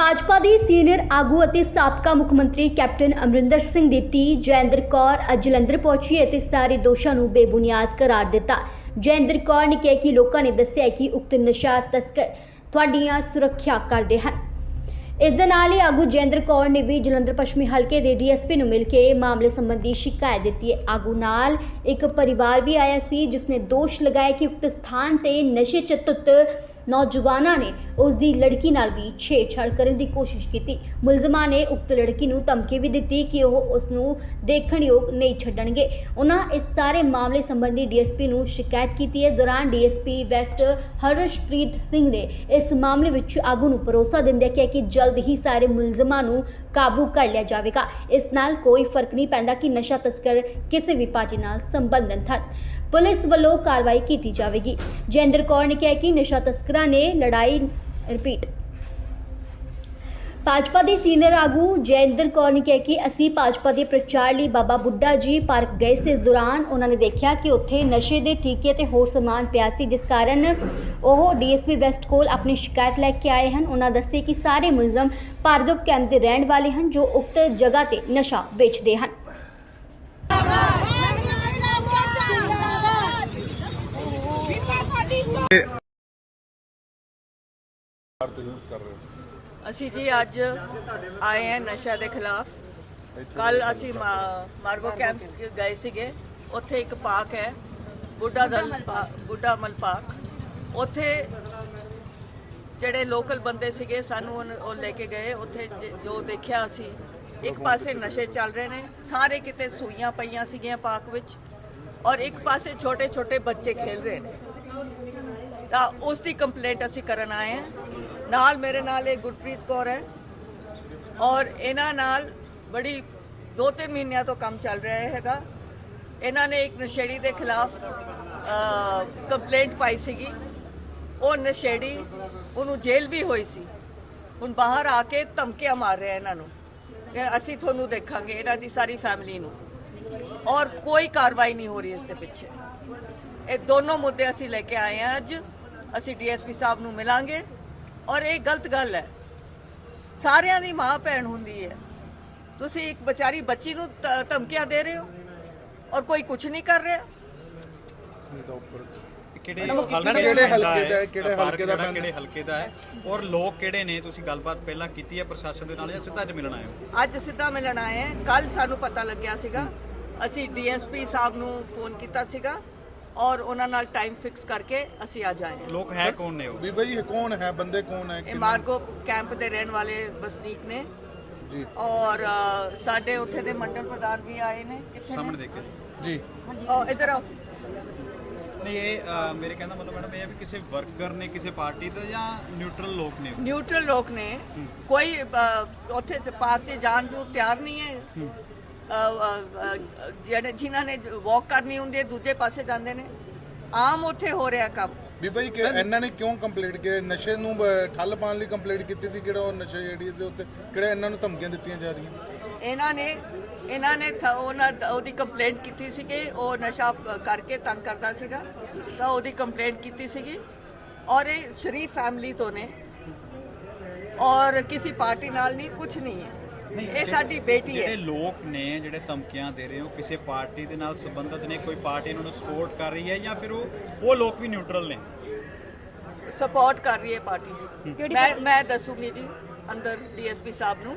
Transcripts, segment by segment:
ਭਾਜਪਾ ਦੀ senior ਆਗੂ ਅਤੇ ਸਾਬਕਾ ਮੁੱਖ ਮੰਤਰੀ ਕੈਪਟਨ ਅਮਰਿੰਦਰ ਸਿੰਘ ਦੀ ਧੀ ਜੈਂਦਰ ਕੌਰ ਅੱਜ ਜਲੰਧਰ ਪਹੁੰਚੀ ਅਤੇ ਸਾਰੇ ਦੋਸ਼ਾਂ ਨੂੰ ਬੇਬੁਨਿਆਦ ਕਰਾਰ ਦਿੱਤਾ। ਜੈਂਦਰ ਕੌਰ ਨੇ ਕਿਹਾ ਕਿ ਲੋਕਾਂ ਨੇ ਦੱਸਿਆ ਕਿ ਉਕਤ ਨਸ਼ਾ ਤਸਕਰ ਤੁਹਾਡੀਆਂ ਸੁਰੱਖਿਆ ਕਰਦੇ ਹਨ। ਇਸ ਦੇ ਨਾਲ ਹੀ ਆਗੂ ਜੈਂਦਰ ਕੌਰ ਨੇ ਵੀ ਜਲੰਧਰ ਪੱਛਮੀ ਹਲਕੇ ਦੇ ਡੀਐਸਪੀ ਨੂੰ ਮਿਲ ਕੇ ਮਾਮਲੇ ਸੰਬੰਧੀ ਸ਼ਿਕਾਇਤ ਦਿੱਤੀ ਹੈ। ਆਗੂ ਨਾਲ ਇੱਕ ਪਰਿਵਾਰ ਵੀ ਆਇਆ ਸੀ, ਜਿਸ ਨੇ ਦੋਸ਼ ਲਗਾਇਆ ਕਿ ਉਕਤ ਸਥਾਨ ਤੇ ਨਸ਼ੇ ਚ ਧੁੱਤ ਨੌਜਵਾਨਾਂ ਨੇ ਉਸ ਦੀ ਲੜਕੀ ਨਾਲ ਵੀ ਛੇੜਛਾੜ ਕਰਨ ਦੀ ਕੋਸ਼ਿਸ਼ ਕੀਤੀ। ਮੁਲਜ਼ਮਾਂ ਨੇ ਉਕਤ ਲੜਕੀ ਨੂੰ ਧਮਕੀ ਵੀ ਦਿੱਤੀ ਕਿ ਉਹ ਉਸ ਨੂੰ ਦੇਖਣ ਨਹੀਂ ਛੱਡਣਗੇ। ਉਹਨਾਂ ਇਸ ਸਾਰੇ ਮਾਮਲੇ ਸੰਬੰਧੀ ਡੀਐਸਪੀ ਨੂੰ ਸ਼ਿਕਾਇਤ ਕੀਤੀ। ਹੈ ਇਸ ਦੌਰਾਨ ਡੀਐਸਪੀ ਵੈਸਟ ਹਰਸ਼ਪ੍ਰੀਤ ਸਿੰਘ ਨੇ ਇਸ ਮਾਮਲੇ ਵਿੱਚ ਆਗੂ ਨੂੰ ਭਰੋਸਾ ਦਿੰਦਿਆਂ ਕਿਹਾ ਕਿ ਜਲਦ ਹੀ ਸਾਰੇ ਮੁਲਜ਼ਮਾਂ ਨੂੰ ਕਾਬੂ ਕਰ ਲਿਆ ਜਾਵੇਗਾ। ਇਸ ਨਾਲ ਕੋਈ ਫ਼ਰਕ ਨਹੀਂ ਪੈਂਦਾ ਕਿ ਨਸ਼ਾ ਤਸਕਰ ਕਿਸੇ ਵੀ ਪਾਰਟੀ ਨਾਲ ਸੰਬੰਧਿਤ ਹਨ। ਪੁਲਿਸ ਵੱਲੋਂ ਕਾਰਵਾਈ ਕੀਤੀ ਜਾਵੇਗੀ। ਜੈਂਦਰ ਕੌਰ ਨੇ ਕਿਹਾ ਕਿ ਨਸ਼ਾ ਤਸਕਰਾਂ ਨੇ ਲੜਾਈ, ਰਿਪੀਟ। ਭਾਜਪਾ ਦੇ ਸੀਨੀਅਰ ਆਗੂ ਜੈਂਦਰ ਕੌਰ ਨੇ ਕਿਹਾ ਕਿ ਅਸੀਂ ਭਾਜਪਾ ਦੇ ਪ੍ਰਚਾਰ ਲਈ ਬਾਬਾ ਬੁੱਢਾ ਜੀ ਪਾਰਕ ਗਏ ਸੀ। ਇਸ ਦੌਰਾਨ ਉਹਨਾਂ ਨੇ ਦੇਖਿਆ ਕਿ ਉੱਥੇ ਨਸ਼ੇ ਦੇ ਟੀਕੇ ਤੇ ਹੋਰ ਸਮਾਨ ਪਿਆ ਸੀ, ਜਿਸ ਕਾਰਨ ਉਹ ਡੀਐਸਪੀ ਵੈਸਟ ਕੋਲ ਆਪਣੀ ਸ਼ਿਕਾਇਤ ਲੈ ਕੇ ਆਏ ਹਨ। ਉਹਨਾਂ ਦੱਸਿਆ ਕਿ ਸਾਰੇ ਮੁਲਜ਼ਮ ਭਾਰਗਵ ਕੈਂਪ ਦੇ ਰਹਿਣ ਵਾਲੇ ਹਨ, ਜੋ ਉਕਤ ਜਗ੍ਹਾ ਤੇ ਨਸ਼ਾ ਵੇਚਦੇ ਹਨ। ਅਸੀਂ ਜੀ ਅੱਜ ਆਏ ਹਾਂ ਨਸ਼ਾ ਦੇ ਖਿਲਾਫ। ਕੱਲ ਅਸੀਂ ਮਾ- ਮਾਰਗੋ ਕੈਂਪ ਗਏ ਸੀਗੇ। ਉੱਥੇ ਇੱਕ ਪਾਰਕ ਹੈ, ਬੁੱਢਾ ਦਲ ਪਾ- ਬੁੱਢਾ ਮਲ ਪਾਰਕ। ਉੱਥੇ ਜਿਹੜੇ ਲੋਕਲ ਬੰਦੇ ਸੀਗੇ, ਸਾਨੂੰ ਉਨ- ਉਹ ਲੈ ਕੇ ਗਏ। ਉੱਥੇ ਜ- ਜੋ ਦੇਖਿਆ ਅਸੀਂ, ਇੱਕ ਪਾਸੇ ਨਸ਼ੇ ਚੱਲ ਰਹੇ ਨੇ। ਸਾਰੇ ਕਿਤੇ ਸੂਈਆਂ ਪਈਆਂ ਸੀਗੀਆਂ ਪਾਰਕ ਵਿੱਚ। ਔਰ ਇੱਕ ਪਾਸੇ ਛੋਟੇ ਛੋਟੇ ਬੱਚੇ ਖੇਲ ਰਹੇ ਨੇ। ਤਾਂ ਉਸ ਦੀ ਕੰਪਲੇਂਟ ਅਸੀਂ ਕਰਨ ਆਏ ਹਾਂ। ਨਾਲ ਮੇਰੇ ਨਾਲ ਇਹ ਗੁਰਪ੍ਰੀਤ ਕੌਰ ਹੈ। ਔਰ ਇਹਨਾਂ ਨਾਲ ਬੜੀ ਦੋ ਤਿੰਨ ਮਹੀਨਿਆਂ ਤੋਂ ਕੰਮ ਚੱਲ ਰਿਹਾ ਹੈਗਾ। ਇਹਨਾਂ ਨੇ ਇੱਕ ਨਸ਼ੇੜੀ ਦੇ ਖਿਲਾਫ ਕੰਪਲੇਂਟ ਪਾਈ ਸੀਗੀ। ਉਹ ਨਸ਼ੇੜੀ, ਉਹਨੂੰ ਜੇਲ੍ਹ ਵੀ ਹੋਈ ਸੀ। ਹੁਣ ਬਾਹਰ ਆ ਕੇ ਧਮਕੀਆਂ ਮਾਰ ਰਿਹਾ ਇਹਨਾਂ ਨੂੰ। ਕਿ ਅਸੀਂ ਤੁਹਾਨੂੰ ਦੇਖਾਂਗੇ ਇਹਨਾਂ ਦੀ ਸਾਰੀ ਫੈਮਿਲੀ ਨੂੰ। ਔਰ ਕੋਈ ਕਾਰਵਾਈ ਨਹੀਂ ਹੋ ਰਹੀ ਇਸ ਦੇ ਪਿੱਛੇ। ਇਹ ਦੋਨੋਂ ਮੁੱਦੇ ਅਸੀਂ ਲੈ ਕੇ ਆਏ ਹਾਂ ਅੱਜ। ਅਸੀਂ ਡੀਐਸਪੀ ਸਾਹਿਬ ਨੂੰ ਮਿਲਾਂਗੇ। ਔਰ ਇਹ ਗਲਤ ਗੱਲ ਹੈ। ਸਾਰਿਆਂ ਦੀ ਮਾਂ ਭੈਣ ਹੁੰਦੀ ਹੈ। ਤੁਸੀਂ ਇੱਕ ਵਿਚਾਰੀ ਬੱਚੀ ਨੂੰ ਧਮਕੀਆਂ ਦੇ ਰਹੇ ਹੋ ਔਰ ਕੋਈ ਕੁਝ ਨਹੀਂ ਕਰ ਰਿਹਾ। ਕਿਹੜੇ ਕਿਹੜੇ ਹਲਕੇ ਦਾ ਹੈ, ਕਿਹੜੇ ਹਲਕੇ ਦਾ ਪੈਂਦਾ? ਕਿਹੜੇ ਹਲਕੇ ਦਾ ਹੈ? ਔਰ ਲੋਕ ਕਿਹੜੇ ਨੇ? ਤੁਸੀਂ ਗੱਲਬਾਤ ਪਹਿਲਾਂ ਕੀਤੀ ਹੈ ਪ੍ਰਸ਼ਾਸਨ ਦੇ ਨਾਲ ਜਾਂ ਸਿੱਧਾ ਅੱਜ ਮਿਲਣ ਆਏ ਹੋ? ਅੱਜ ਸਿੱਧਾ ਮਿਲਣ ਆਏ ਹਾਂ। ਕੱਲ ਸਾਨੂੰ ਪਤਾ ਲੱਗਿਆ ਸੀਗਾ। ਅਸੀਂ ਡੀਐਸਪੀ ਸਾਹਿਬ ਨੂੰ ਫੋਨ ਕੀਤਾ ਸੀਗਾ। ਔਰ ਉਹਨਾਂ ਨਾਲ ਟਾਈਮ ਫਿਕਸ ਕਰਕੇ ਅਸੀਂ ਆਏ ਹਾਂ। ਲੋਕ ਹੈ ਕੌਣ ਨੇ ਉਹ? ਬੀਬਾ ਜੀ ਇਹ ਕੌਣ ਹੈ? ਬੰਦੇ ਕੌਣ ਹੈ? ਇਹ ਕਿੰਨੇ- ਮਾਰਗੋ ਕੈਂਪ ਦੇ ਰਹਿਣ ਵਾਲੇ ਵਸਨੀਕ ਨੇ। ਜੀ। ਔਰ ਅ, ਸਾਡੇ ਉੱਥੇ ਦੇ ਮੰਡਲ ਪ੍ਰਧਾਨ ਵੀ ਆਏ ਨੇ। ਕਿੱਥੇ ਸਾਹਮਣੇ ਦੇਖੇ ਜੀ। ਉਹ ਇੱਧਰ ਆਓ। ਨਹੀਂ ਇਹ ਮੇਰੇ ਕਹਿੰਦਾ ਮਤਲਬ ਮੈਡਮ ਇਹ ਹੈ ਵੀ ਕਿਸੇ ਵਰਕਰ ਨੇ ਕਿਸੇ ਪਾਰਟੀ ਦਾ ਜਾਂ ਨਿਊਟਰਲ ਲੋਕ ਨੇ? ਨਿਊਟਰਲ ਲੋਕ ਨੇ। ਕੋਈ ਅ, ਉੱਥੇ ਪਾਰਕ 'ਚ ਜਾਣ ਨੂੰ ਤਿਆਰ ਨਹੀਂ ਹੈ। ਜਿਹੜੇ ਜਿਨ੍ਹਾਂ ਨੇ ਵਾਕ ਕਰਨੀ ਹੁੰਦੀ ਹੈ ਦੂਜੇ ਪਾਸੇ ਜਾਂਦੇ ਨੇ। ਆਮ ਉੱਥੇ ਹੋ ਰਿਹਾ ਕੰਮ। ਬੀਬਾ ਜੀ ਕਿ ਇਹਨਾਂ ਨੇ ਕਿਉਂ ਕੰਪਲੀਟ ਕੀਤਾ ਨਸ਼ੇ ਨੂੰ ਠੱਲ ਪਾਉਣ ਲਈ ਕੰਪਲੀਟ ਕੀਤੀ ਸੀ? ਕਿਹੜਾ ਉਹ ਨਸ਼ਾ ਜਿਹੜੀ ਦੇ ਉੱਤੇ ਕਿਹੜਾ ਇਹਨਾਂ ਨੂੰ ਧਮਕੀਆਂ ਦਿੱਤੀਆਂ ਜਾ ਰਹੀਆਂ? ਇਹਨਾਂ ਨੇ ਇਹਨਾਂ ਨੇ ਉਹਨਾਂ ਉਹਦੀ ਕੰਪਲੇਂਟ ਕੀਤੀ ਸੀ ਕਿ ਉਹ ਨਸ਼ਾ ਕਰਕੇ ਤੰਗ ਕਰਦਾ ਸੀਗਾ। ਤਾਂ ਉਹਦੀ ਕੰਪਲੇਂਟ ਕੀਤੀ ਸੀਗੀ। ਔਰ ਇਹ ਸ਼ਰੀਫ ਫੈਮਿਲੀ ਤੋਂ ਨੇ। ਔਰ ਕਿਸੇ ਪਾਰਟੀ ਨਾਲ ਨਹੀਂ ਕੁਝ ਨਹੀਂ ਹੈ। ਇਹ ਸਾਡੀ ਬੇਟੀ ਜਿਹੜੇ ਹੈ ਲੋਕ ਨੇ ਜਿਹੜੇ ਧਮਕੀਆਂ ਦੇ ਰਹੇ ਹੋ ਕਿਸੇ ਪਾਰਟੀ ਦੇ ਨਾਲ ਸੰਬੰਧਿਤ ਨੇ ਕੋਈ ਪਾਰਟੀ ਇਹਨਾਂ ਨੂੰ ਸਪੋਰਟ ਕਰ ਰਹੀ ਹੈ ਜਾਂ ਫਿਰ ਉਹ ਉਹ ਲੋਕ ਵੀ ਨਿਊਟਰਲ ਨੇ? ਸਪੋਰਟ ਕਰ ਰਹੀ ਹੈ ਪਾਰਟੀ। ਮੈਂ ਮੈਂ ਦੱਸੂਗੀ ਜੀ ਅੰਦਰ ਡੀਐਸਪੀ ਸਾਹਿਬ ਨੂੰ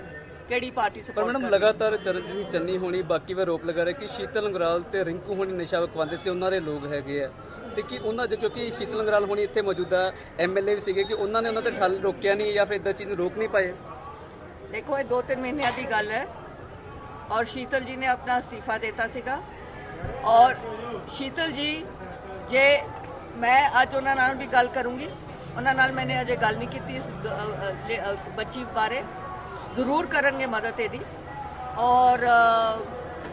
ਕਿਹੜੀ ਪਾਰਟੀ ਪਰ ਸਪੋਰਟ ਮੈਡਮ ਲਗਾਤਾਰ ਚਰਨਜੀਤ ਚੰਨੀ ਹੋਣੀ ਬਾਕੀ ਵੀ ਆਰੋਪ ਲਗਾ ਰਹੇ ਕਿ ਸ਼ੀਤਲ ਅੰਗਰਾਲ ਤੇ ਰਿੰਕੂ ਹੋਣੀ ਨਸ਼ਾ ਵਿਕਵਾਉਂਦੇ ਸੀ ਉਹਨਾਂ ਦੇ ਲੋਕ ਹੈਗੇ ਆ। ਤੇ ਕਿ ਉਹਨਾਂ ਜੋ ਕਿਉਂਕਿ ਸ਼ੀਤਲ ਅੰਗਰਾਲ ਹੋਣੀ ਇੱਥੇ ਮੌਜੂਦਾ ਐਮਐਲਏ ਵੀ ਸੀਗੇ ਕਿ ਉਹਨਾਂ ਨੇ ਉਹਨਾਂ ਤੇ ਠੱਲ ਰੋਕਿਆ ਨਹੀਂ ਜਾਂ ਫਿਰ ਇਦਾਂ ਚੀਜ਼ ਨੂੰ ਰੋਕ ਨਹੀਂ ਪਾਏ? ਦੇਖੋ ਇਹ ਦੋ ਤਿੰਨ ਮਹੀਨਿਆਂ ਦੀ ਗੱਲ ਹੈ। ਔਰ ਸ਼ੀਤਲ ਜੀ ਨੇ ਆਪਣਾ ਅਸਤੀਫਾ ਦਿੱਤਾ ਸੀਗਾ। ਔਰ ਸ਼ੀਤਲ ਜੀ ਜੇ ਮੈਂ ਅੱਜ ਉਹਨਾਂ ਨਾਲ ਵੀ ਗੱਲ ਕਰੂੰਗੀ ਉਹਨਾਂ ਨਾਲ ਮੈंने ਅਜੇ ਗੱਲ ਨਹੀਂ ਕੀਤੀ ਇਸ ਬੱਚੀ ਬਾਰੇ। ਜ਼ਰੂਰ ਕਰਨਗੇ ਮਦਦ ਇਹਦੀ। ਔਰ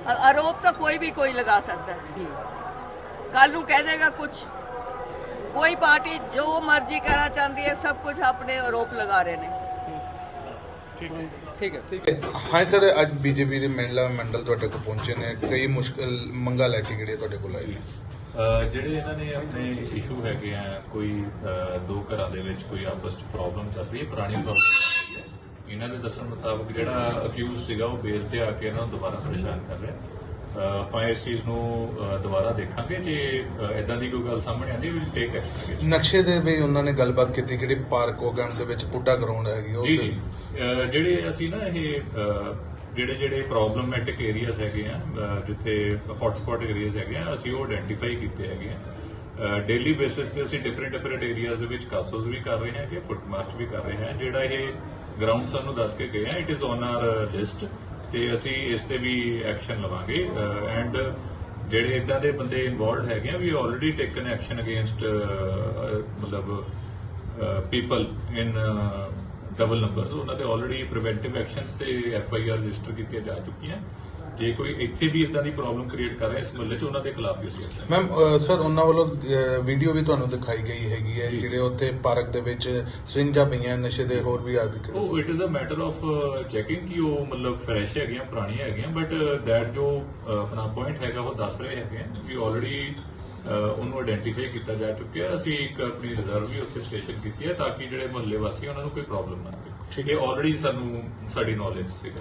ਆਰੋਪ ਤਾਂ ਕੋਈ ਵੀ ਕੋਈ ਲਗਾ ਸਕਦਾ ਹੈ। ਕੱਲ ਨੂੰ ਕਹਿ ਦੇਗਾ ਕੁਝ ਕੋਈ ਪਾਰਟੀ ਜੋ ਮਰਜ਼ੀ ਕਹਿਣਾ ਚਾਹੁੰਦੀ ਹੈ ਸਭ ਕੁਝ ਆਪਣੇ ਆਰੋਪ ਲਗਾ ਰਹੇ ਨੇ। ਠੀਕ ਹੈ। ਹਾਂ। ਸਰ ਅੱਜ ਬੀਜੇਪੀ ਦੇ ਮਹਿਲਾ ਮੰਡਲ ਤੁਹਾਡੇ ਕੋਲ ਪਹੁੰਚੇ ਨੇ। ਕਈ ਮੁਸ਼ਕਲ ਮੰਗਾ ਲੈ ਕੇ ਜਿਹੜੇ ਤੁਹਾਡੇ ਕੋਲ ਆਏ ਨੇ। ਜਿਹੜੇ ਇਹਨਾਂ ਨੇ ਆਪਣੇ ਇਸ਼ੂ ਹੈਗੇ ਆ ਕੋਈ ਦੋ ਘਰਾਂ ਦੇ ਵਿੱਚ ਕੋਈ ਆਪਸ ਚ ਪ੍ਰੋਬਲਮ ਚੱਲ ਰਹੀ ਹੈ ਪੁਰਾਣੀ ਪ੍ਰੋਬਲਮ ਰਹੀ ਹੈ। ਦੱਸਣ ਮੁਤਾਬਕ ਜਿਹੜਾ ਅਕਿਊਜ਼ ਸੀਗਾ ਉਹ ਬੇਲ ਤੇ ਆ ਕੇ ਇਹਨਾਂ ਨੂੰ ਦੁਬਾਰਾ ਪਰੇਸ਼ਾਨ ਕਰ ਰਿਹਾ। ਆਪਾਂ ਇਸ ਚੀਜ਼ ਨੂੰ ਦੁਬਾਰਾ ਦੇਖਾਂਗੇ ਜੇ ਇਦਾਂ ਦੀ ਕੋਈ ਗੱਲ ਸਾਹਮਣੇ ਆਉਂਦੀ ਵਿਲ ਟੇਕ ਐਕਸ਼ਨ ਨਕਸ਼ੇ ਦੇ ਵੀ ਉਹਨਾਂ ਨੇ ਗੱਲਬਾਤ ਕੀਤੀ ਕਿਹੜੀ ਪਾਰਕ ਹੋਗਮ ਦੇ ਵਿੱਚ ਪੁੱਡਾ ਗਰਾਊਂਡ ਹੈਗੀ ਉਹ ਜੀ ਜਿਹੜੇ ਅਸੀਂ ਨਾ ਇਹ ਜਿਹੜੇ ਜਿਹੜੇ ਪ੍ਰੋਬਲਮੈਟਿਕ ਏਰੀਆਜ਼ ਹੈਗੇ ਆ ਜਿੱਥੇ ਹੌਟਸਪੌਟ ਏਰੀਆਜ਼ ਹੈਗੇ ਆ ਅਸੀਂ ਉਹ ਆਇਡੈਂਟੀਫਾਈ ਕੀਤੇ ਹੈਗੇ ਆ। ਡੇਲੀ ਬੇਸਿਸ ਤੇ ਅਸੀਂ ਡਿਫਰੈਂਟ ਡਿਫਰੈਂਟ ਏਰੀਆਜ਼ ਦੇ ਵਿੱਚ ਕਾਸੋਸ ਵੀ ਕਰ ਰਹੇ ਹਾਂ ਕਿ ਫੁੱਟ ਮਾਰਚ ਵੀ ਕਰ ਰਹੇ ਹਾਂ ਜਿਹੜਾ ਇਹ ਗਰਾਊਂਡ ਸਾਨੂੰ ਦੱਸ ਕੇ ਗਏ ਆ it is on our list ਤੇ ਅਸੀਂ ਇਸ ਤੇ ਵੀ ਐਕਸ਼ਨ ਲਵਾਂਗੇ ਐਂਡ ਜਿਹੜੇ ਇਦਾਂ ਦੇ ਬੰਦੇ ਇਨਵੋਲਡ ਹੈਗੇ ਆ ਵੀ ਆਲਰੇਡੀ ਟੇਕਨ ਐਕਸ਼ਨ ਅਗੇਂਸਟ ਮਤਲਬ ਪੀਪਲ ਇਨ ਡਬਲ ਨੰਬਰਸ ਉਹਨਾਂ ਤੇ ਆਲਰੇਡੀ ਪ੍ਰੀਵੈਂਟਿਵ ਐਕਸ਼ਨਸ ਤੇ ਐਫ ਆਈ ਆਰ ਰਜਿਸਟਰ ਕੀਤੀਆਂ ਜਾ ਚੁੱਕੀਆਂ। ਜੇ ਕੋਈ ਇੱਥੇ ਵੀ ਇਦਾਂ ਦੀ ਪ੍ਰੋਬਲਮ ਕ੍ਰੀਏਟ ਕਰ ਰਿਹਾ ਇਸ ਮਹੱਲੇ 'ਚ ਉਹਨਾਂ ਦੇ ਖਿਲਾਫ ਵੀ ਅਸੀਂ ਐਕਸ਼ਨ ਮੈਮ ਸਰ ਉਹਨਾਂ ਵੱਲੋਂ ਵੀਡੀਓ ਵੀ ਤੁਹਾਨੂੰ ਦਿਖਾਈ ਗਈ ਹੈਗੀ ਹੈ ਜਿਹੜੇ ਉੱਥੇ ਪਾਰਕ ਦੇ ਵਿੱਚ ਸਰਿੰਜਾਂ ਪਈਆਂ ਨਸ਼ੇ ਦੇ ਹੋਰ ਵੀ ਆਦਿ ਕਿਹੜੇ ਉਹ it is uh matter of checking ਕਿ ਉਹ ਮਤਲਬ ਫਰੈਸ਼ ਹੈਗੀਆਂ ਪੁਰਾਣੀਆਂ ਹੈਗੀਆਂ ਬਟ ਦੈਟ ਜੋ ਆਪਣਾ ਪੁਆਇੰਟ ਹੈਗਾ ਉਹ ਦੱਸ ਰਹੇ ਹੈਗੇ ਆ ਕਿ ਆਲਰੇਡੀ ਉਹਨੂੰ ਆਇਡੈਂਟੀਫਾਈ ਕੀਤਾ ਜਾ ਚੁੱਕਿਆ ਅਸੀਂ ਇੱਕ ਆਪਣੀ ਰਿਜ਼ਰਵ ਵੀ ਉੱਥੇ ਸਟੇਸ਼ਨ ਕੀਤੀ ਹੈ ਤਾਂ ਕਿ ਜਿਹੜੇ ਮੁਹੱਲੇ ਵਾਸੀ ਉਹਨਾਂ ਨੂੰ ਕੋਈ ਪ੍ਰੋਬਲਮ ਨਾ ਆਵੇ। ਇਹ ਆਲਰੇਡੀ ਸਾਨੂੰ ਸਾਡੀ ਨੌਲੇਜ ਠੀਕ